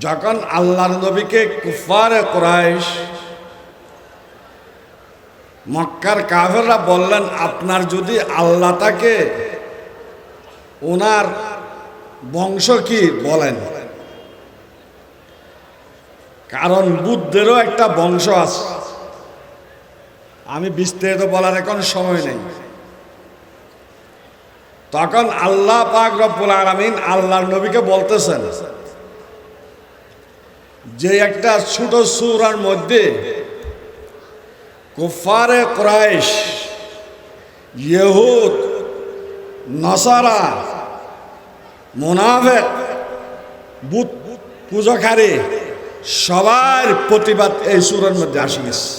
যখন আল্লাহর নবীকে কুফারে কোরাইশ, মক্কার কাফেররা বললেন, আপনার যদি আল্লাহ তাকে ওনার বংশ কি বলেন? কারণ বুদ্ধেরও একটা বংশ আছে। আমি বিস্তারিত বলার এখন সময় নেই। তখন আল্লাহ পাক রব্বুল আলামিন আল্লাহর নবীকে বলতেছেন যে একটা ছোট সুরার মধ্যে কুফারে ক্রাইশ, ইহুদ, নসারা, মোনাফেক, বুত পূজাকারী সবার প্রতিবাদ এই সুরের মধ্যে আসি গেছে।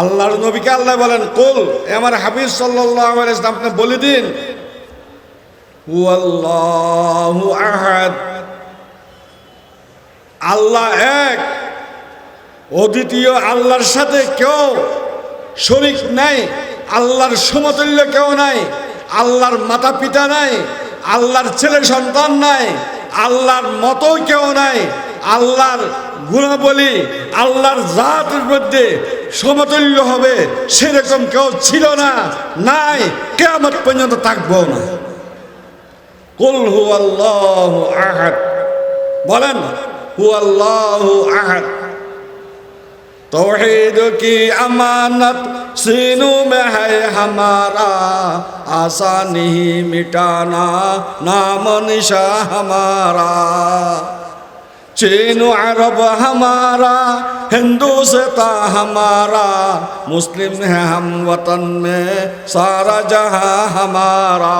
আল্লাহর নবীকে আল্লাহ বলেন, কুল আমার হাফিজ ইসলাম আপনি বলে দিন আহাদ। আল্লাহ এক। অদ্বিতীয় আল্লাহর সাথে কেউ শরিক নাই, আল্লাহর সমতুল্য কেউ নাই, আল্লাহর মাতা পিতা নাই, আল্লাহর ছেলে সন্তান নাই, আল্লাহর মতো কেউ নাই, আল্লাহর গুণাবলী, আল্লাহর জাতের মধ্যে সমতুল্য হবে সেরকম কেউ ছিল না, নাই কেমন পর্যন্ত থাকব না। কুল হু আল্লাহ আহাদ। বলেন হুয়াল্লাহু আহাদ توحید کی امانت سینوں میں ہے ہمارا آسان ہی مٹانا نام نشا ہمارا चीन अरब हमारा हिंदुस्ता हमारा मुस्लिम है हम वतन में सारा जहां हमारा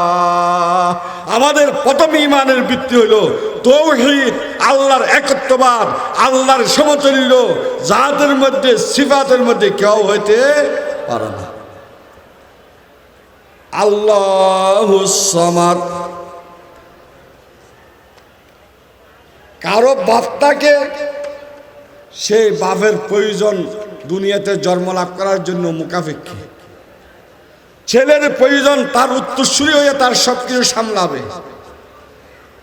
আমাদের প্রথম ইমানের ভিত্তি হলো তৌহিদ আল্লাহর একত্ববাদ আল্লাহর সমতুল্য জাতের মধ্যে সিফাতের মধ্যে কেউ হইতে পারে না আল্লাহ সমাদ কারও বাপটাকে সেই বাপের প্রয়োজন দুনিয়াতে জন্ম লাভ করার জন্য মুখাপেক্ষী। ছেলের প্রয়োজন তার উত্তরসূরি হয়ে তার সব কিছু সামলাবে।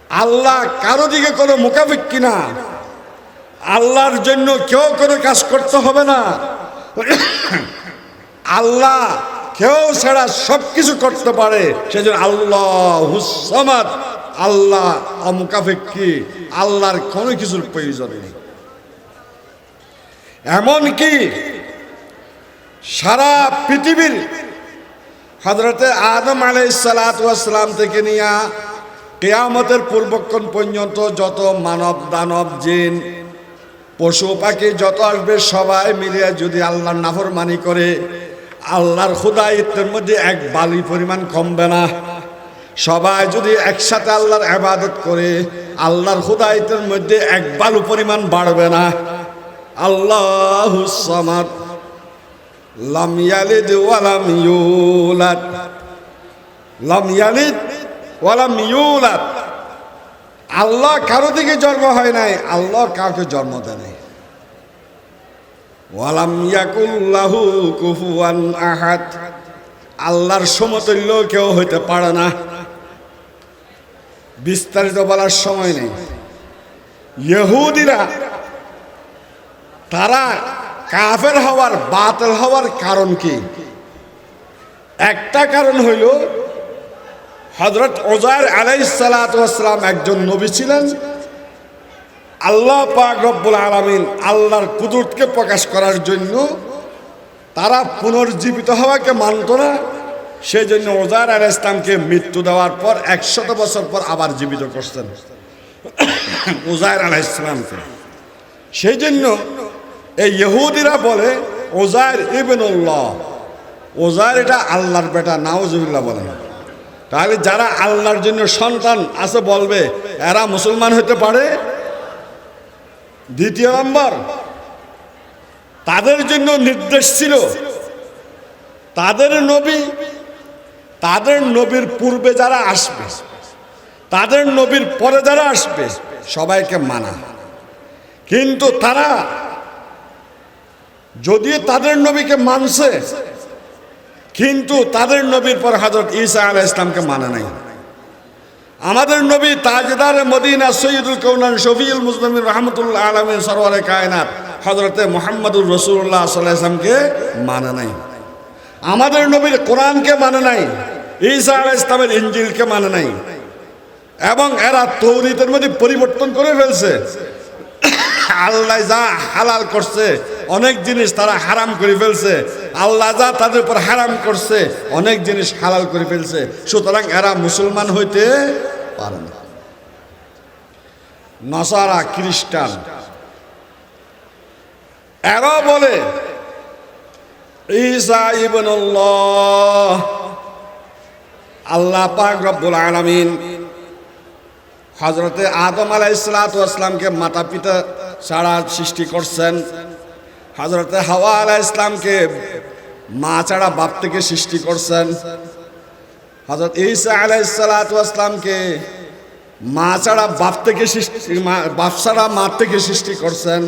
আল্লাহ কারও দিকে কোনো মুখাপেক্ষী না। আল্লাহর জন্য কেউ কোনো কাজ করতে হবে না। আল্লাহ কেউ ছাড়া সব কিছু করতে পারে। সেজন্য আল্লাহ হুসমাদ আল্লাহ অমুখাপেক্ষী আল্লাহর কোনো কিছুর প্রয়োজন নেই। এমনকি সারা পৃথিবীর হজরতে আদম আলাই সালাতাম থেকে নিয়া কেয়ামতের পূর্বক্ষণ পর্যন্ত যত মানব দানব, জিন, পশু, পাখি যত আসবে, সবাই মিলিয়ে যদি আল্লাহর নাফরমানি করে, আল্লাহর খুদায়িত্বের মধ্যে এক বালি পরিমাণ কমবে না। সবাই যদি একসাথে আল্লাহর আবাদত করে, আল্লাহর খুদায়িত্বের মধ্যে এক বালু পরিমাণ বাড়বে না। আল্লাহ ওয়ালাম আল্লাহ কারও দিকে জন্ম হয় নাই, আল্লাহ কাউকে জন্ম দেয় আল্লাহর সমতুল্য কেউ হইতে পারে না। বিস্তারিত বলার সময় নেই। ইহুদিরা, তারা কাফের হওয়ার, বাতিল হওয়ার কারণ কি? একটা কারণ হইল হজরত ওজার আলাইসালাম একজন নবী ছিলেন। আল্লাহ পাক রব্বুল আলমিন আল্লাহর কুদরতকে প্রকাশ করার জন্য তারা পুনর্জীবিত হওয়াকে মানত না। সেই জন্য ওজার আল ইসলামকে মৃত্যু দেওয়ার পর একশত বছর পর আবার জীবিত করছেন। ওজায়ের আলাহ ইসলামকে সেই জন্য এই ইহুদিরা বলে ওজায়ের ইবেনুল্লাহ। ওজায়ের এটা আল্লাহর বেটা নাওজুবিল্লাহ বলে। তাহলে যারা আল্লাহর জন্য সন্তান আছে বলবে, এরা মুসলমান হতে পারে? দ্বিতীয় নম্বর, তাদের জন্য নির্দেশ ছিল, তাদের নবী তাদের নবীর পূর্বে যারা আসবে, তাদের নবীর পরে যারা আসবে, সবাইকে মানা কিন্তু তারা যদিও তাদের নবীকে মানছে, কিন্তু তাদের নবীর পর হজরত ঈসা আলাহ ইসলামকে মানে নাই। আমাদের নবী তাজদার মদিনা সৈয়দুল কৌনান শফিউল মুসলিমিন রহমতুল্লাহ আলমিন সরওয়ারে কায়নাত হজরতে মোহাম্মদুর রসুল্লাহ সাল্লামকে মানে নাই। আমাদের নবীর কোরআনকে মানে নাই। ঈসা আলাহ ইসলামের ইঞ্জিলকে মানে নাই। এবং এরা তৌরিতের মধ্যে পরিবর্তন করে ফেলছে। আল্লাহ যা হালাল করছে, অনেক জিনিস তারা হারাম করে ফেলছে। আল্লাহ যা তাদের উপর হারাম করছে, অনেক জিনিস হালাল করে ফেলছে। সুতরাং এরা মুসলমান হইতে পারে না। নসারা খ্রিস্টান। এরা বলে, ঈসা ইবনুল্লাহ আল্লাহ পাক রব্বুল আলামিন হজরতে আদম আলাহ ইসলাতামকে মাতা পিতা ছাড়া সৃষ্টি করছেন। হজরতে হাওয়া আলাহ ইসলামকে মা ছাড়া বাপ থেকে সৃষ্টি করছেন। হজরত ঈসা আলাহ ইসলাতামকে মা ছাড়া বাপ থেকে সৃষ্টি বাপ ছাড়া মা থেকে সৃষ্টি করছেন।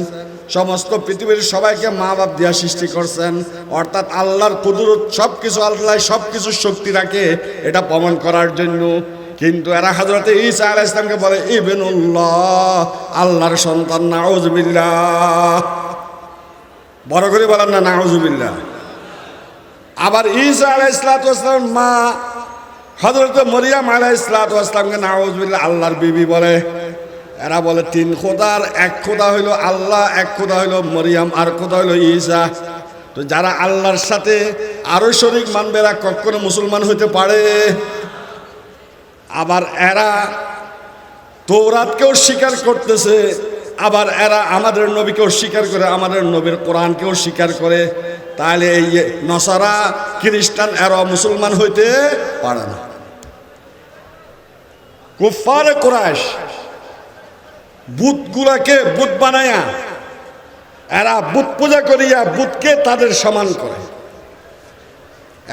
সমস্ত পৃথিবীর সবাইকে মা বাপ দিয়া সৃষ্টি করছেন। অর্থাৎ আল্লাহর কুদরত সব কিছু আল্লাহ সব কিছু শক্তি রাখে, এটা প্রমাণ করার জন্য। কিন্তু এরা হজরতে ঈসা আলাহ ইসলামকে বলে, ইবেনুল্লাহ, আল্লাহর সন্তান, নাউজবিল্লাহ। বড় করে বলেন না, নাউজবিল্লাহ। আবার ঈসা আলাহ ইসলাতাম মা হজরত মরিয়াম আলাহ ইসলাতামকে নাউজবিল্লাহ, আল্লাহর বিবি বলে। এরা বলে, তিন খোদার, এক খোদা হইল আল্লাহ, এক খোদা হইল মরিয়াম, আর খোদা হইল ঈসা। তো যারা আল্লাহর সাথে আরও শরিক মানবে, এরা কখনো মুসলমান হইতে পারে। আবার এরা তৌরাতকেও স্বীকার করতেছে, আবার এরা আমাদের নবীকেও স্বীকার করে, আমাদের নবীর কোরআনকেও স্বীকার করে। তাহলে এই নসারা, খ্রিস্টান, এরা মুসলমান হইতে পারে না। কুফার কোরআশ বুতগুলাকে বুত বানায়া, এরা বুত পূজা করিয়া বুতকে তাদের সমান করে।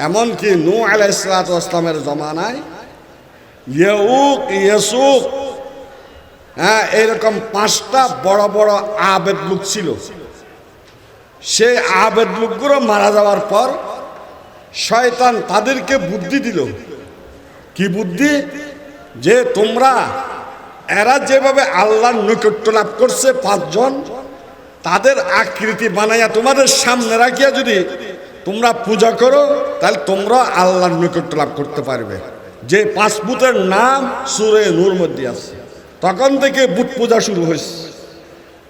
এমনকি নু আলাইসালামের জমানায় ইয়েউক, ইয়েসুক হ্যাঁ এরকম পাঁচটা বড় বড় আবেদ লোক ছিল। সেই আবেদ লোকগুলো মারা যাওয়ার পর শয়তান তাদেরকে বুদ্ধি দিল। কি বুদ্ধি? যে তোমরা এরা যেভাবে আল্লাহর নৈকট্য লাভ করছে পাঁচজন, তাদের আকৃতি বানাইয়া তোমাদের সামনে রাখিয়া যদি তোমরা পূজা করো, তাহলে তোমরা আল্লাহর নৈকট্য লাভ করতে পারবে। যে পাঁচ বুতের নাম সুরে নূর মধ্যে আছে, তখন থেকে বুত পূজা শুরু হয়েছে।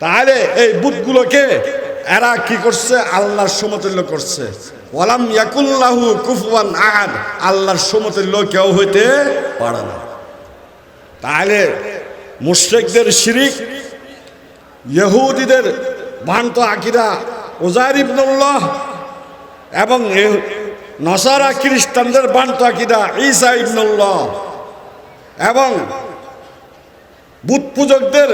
তাহলে এই বুতগুলোকে এরা কি করছে? আল্লাহর সমতুল্য করছে। ওয়ালাম ইয়াকুল্লাহু কুফুয়ান আহাদ, আল্লাহর সমতুল্য কেউ হইতে পারে না। তাহলে মুশরিকদের শিরিক, ইহুদিদের ভান্ত আকিরা ওজার ইবনুল্লাহ এবং নসারা খ্রিস্টানদের ভান্ত আকিরা ঈসা ইবনুল্লাহ এবং বুত পূজকদের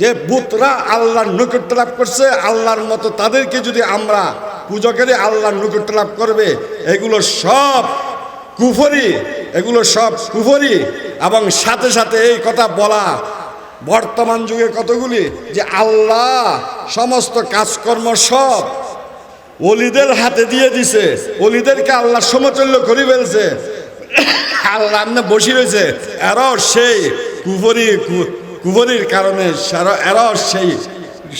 যে বুতরা আল্লাহর নৈকট্য লাভ করছে, আল্লাহর মতো তাদেরকে যদি আমরা পূজকেরই আল্লাহর নৈকট্য লাভ করবে, এগুলো সব কুফরি এগুলো সব কুফরি এবং সাথে সাথে এই কথা বলা বর্তমান যুগে কতগুলি? যে আল্লাহ সমস্ত কাজকর্ম সব অলিদের হাতে দিয়ে দিছে। অলিদেরকে আল্লাহ সমতুল্য করে ফেলছে। আল্লাহ আমনে বসি রয়েছে। এরাও সেই কুফরি কুফরির কারণে এরাও সেই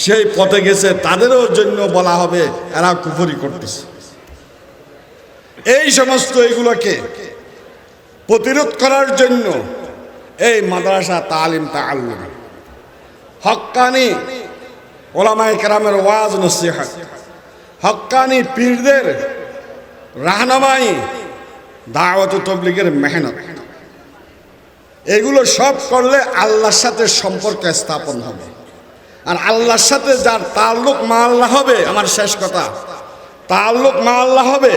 সেই পথে গেছে। তাদেরও জন্য বলা হবে, এরা কুফরি করতেছে। এই সমস্ত এগুলোকে প্রতিরোধ করার জন্য এই মাদ্রাসা তালিম তাআল্লুম। হক্কানি ওলামায়ে কেরামের ওয়াজ নসিহত। হক্কানি পীরদের রাহনামাই দাওয়াত তবলিগের মেহনত। এগুলো সব করলে আল্লাহর সাথে সম্পর্ক স্থাপন হবে। আর আল্লাহর সাথে যার তাল্লুক মা আল্লাহ হবে, আমার শেষ কথা, তাল্লুক মা আল্লাহ হবে।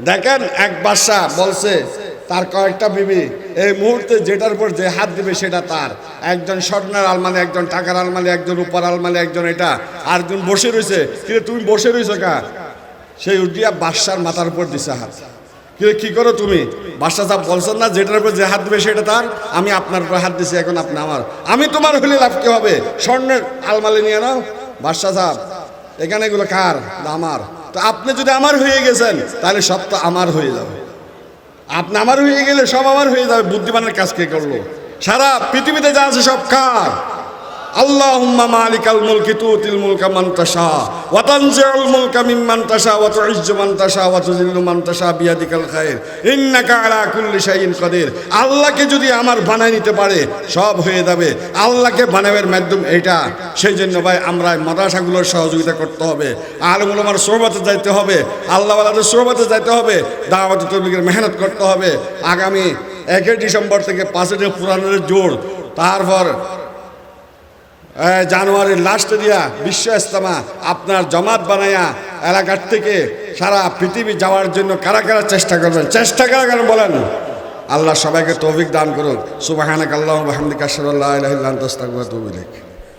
দেখেন এক বাদশা বলছে তার কয়েকটা বিবি। এই মুহূর্তে যেটার উপর যে হাত দিবে সেটা তার। একজন স্বর্ণের আলমালি একজন টাকার আলমালি একজন উপর আলমালি একজন এটা। আর একজন বসে রয়েছে। কিন্তু তুমি বসে রয়েছো কা? সেই উঠিয়া বাদশার মাথার উপর দিছে হাত। কিন্তু কি করো তুমি? বাদশাহ সাহেব বলছেন না, যেটার উপর যে হাত দিবে সেটা তার। আমি আপনার উপর হাত দিছি, এখন আপনি আমার। আমি তোমার হলে লাভ কি হবে? স্বর্ণের আলমালি নিয়ে নাও। বাদশাহ সাহেব, এখানে এগুলো কার? আমার। তো আপনি যদি আমার হয়ে গেছেন, তাহলে সব তো আমার হয়ে যাবে। আপনি আমার হয়ে গেলে সব আমার হয়ে যাবে। বুদ্ধিমানের কাজ কে করল? সারা পৃথিবীতে যা আছে সব কার? আল্লাহকে যদি আমার বানায় নিতে পারে, সব হয়ে যাবে। আল্লাহকে বানাবের মাধ্যম এটা সেই জন্য ভাই, আমরা মাদ্রাসাগুলোর সহযোগিতা করতে হবে। আলমুল আমার সোহবাতে যাইতে হবে। আল্লাহওয়ালাদের সোহবাতে যাইতে হবে। দাওয়াত তবলিগের মেহনত করতে হবে। আগামী একই ডিসেম্বর থেকে পাঁচই পুরানোর জোর। তারপর জানুয়ারির লাস্টে দিয়া বিশ্ব ইস্তমা আপনার জমাত বানাইয়া এলাকার থেকে সারা পৃথিবী যাওয়ার জন্য কারা কারা চেষ্টা করবেন? চেষ্টা কারা কেন বলেন? আল্লাহ সবাইকে তৌফিক দান করুন। সুবাহানাক আল্লাহ মাহমদিক সাল্লাহ আলহিল্লাহ তস্তাকুয়া তৌবিলেক